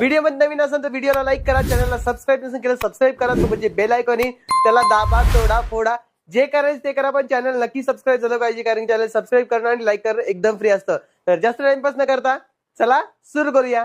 व्हिडिओमध्ये नवीन असेल तर व्हिडिओला लाईक करा चॅनलला सबस्क्राईब नसेल केलं सबस्क्राईब करा. सोबत जे बेल आयकॉन त्याला दाबा तोडा फोडा. जे करायचं ते करा पण चॅनल नक्की सबस्क्राईब झालं पाहिजे कारण चॅनल सबस्क्राईब करणं आणि लाईक करणं एकदम फ्री असतं. तर जास्त टाइमपास न करता चला सुरू करूया.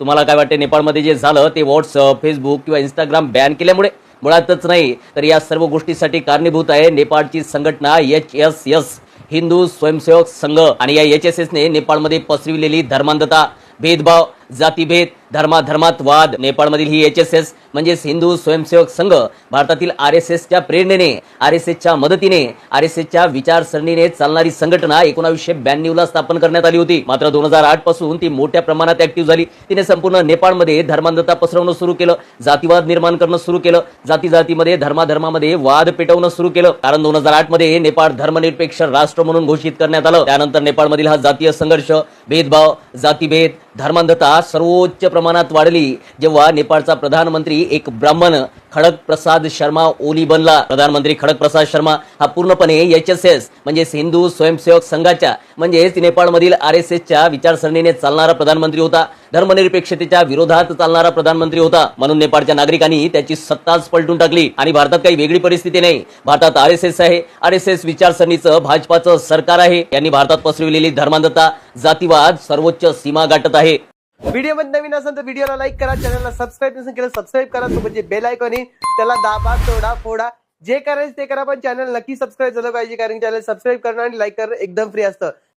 तुम्हाला काय वाटते नेपाळमध्ये जे झालं ते व्हॉट्सअप फेसबुक किंवा इंस्टाग्राम बॅन केल्यामुळे? मुळातच नाही तर या सर्व गोष्टीसाठी कारणीभूत आहे नेपाळची संघटना H S S Hindu Swayamsevak संघ. आणि या एच एस एसने नेपाळमध्ये पसरविलेली धर्मांधता भेदभाव जातीभेद धर्माधर्मात वाद नेपाळमधील ही एच एस एस म्हणजेच हिंदू स्वयंसेवक संघ भारतातील आर एस एसच्या प्रेरणेने आर एस एसच्या मदतीने आर एस एसच्या विचारसरणीने चालणारी संघटना एकोणावीसशे ब्याण्णवला स्थापन करण्यात आली होती. मात्र दोन हजार आठपासून ती मोठ्या प्रमाणात ऍक्टिव्ह झाली. तिने संपूर्ण नेपाळमध्ये धर्मांधता पसरवणं सुरू केलं जातीवाद निर्माण करणं सुरू केलं जाती जातीमध्ये धर्माधर्मामध्ये वाद पेटवणं सुरू केलं. कारण दोन हजार आठमध्ये नेपाळ धर्मनिरपेक्ष राष्ट्र म्हणून घोषित करण्यात आलं. त्यानंतर नेपाळमधील हा जातीय संघर्ष भेदभाव जातीभेद धर्मांधता सर्वोच्च प्रमाणात वाढली जेव्हा नेपाळचा प्रधानमंत्री एक ब्राह्मण खडक प्रसाद शर्मा ओली बनला. प्रधानमंत्री खडक प्रसाद शर्मा हा पूर्णपणे एच एस एस म्हणजेच हिंदू स्वयंसेवक संघाच्या म्हणजेच नेपाळमधील आर एस एसच्या विचारसरणीने चालणारा प्रधानमंत्री होता. धर्मनिरपेक्षतेच्या विरोधात चालणारा प्रधानमंत्री होता. म्हणून नेपाळच्या नागरिकांनी त्याची सत्ताच पलटून टाकली. आणि भारतात काही वेगळी परिस्थिती नाही. भारतात आर एस एस आहे. आर एस एस विचारसरणीचं भाजपाचं सरकार आहे. यांनी भारतात पसरविलेली धर्मांधता जातीवाद सर्वोच्च सीमा गाठत आहे. व्हिडिओमध्ये नवीन असेल तर व्हिडिओला लाईक करा चॅनलला सबस्क्राईब नसेल केलं सबस्क्राईब करा. तो म्हणजे बेल आयकॉन त्याला दाबा तोडा फोडा. जे करायचं ते करा पण चॅनल नक्की सबस्क्राईब झालं पाहिजे. कारण चॅनल सबस्क्राईब करणं आणि लाईक करणं एकदम फ्री असतं.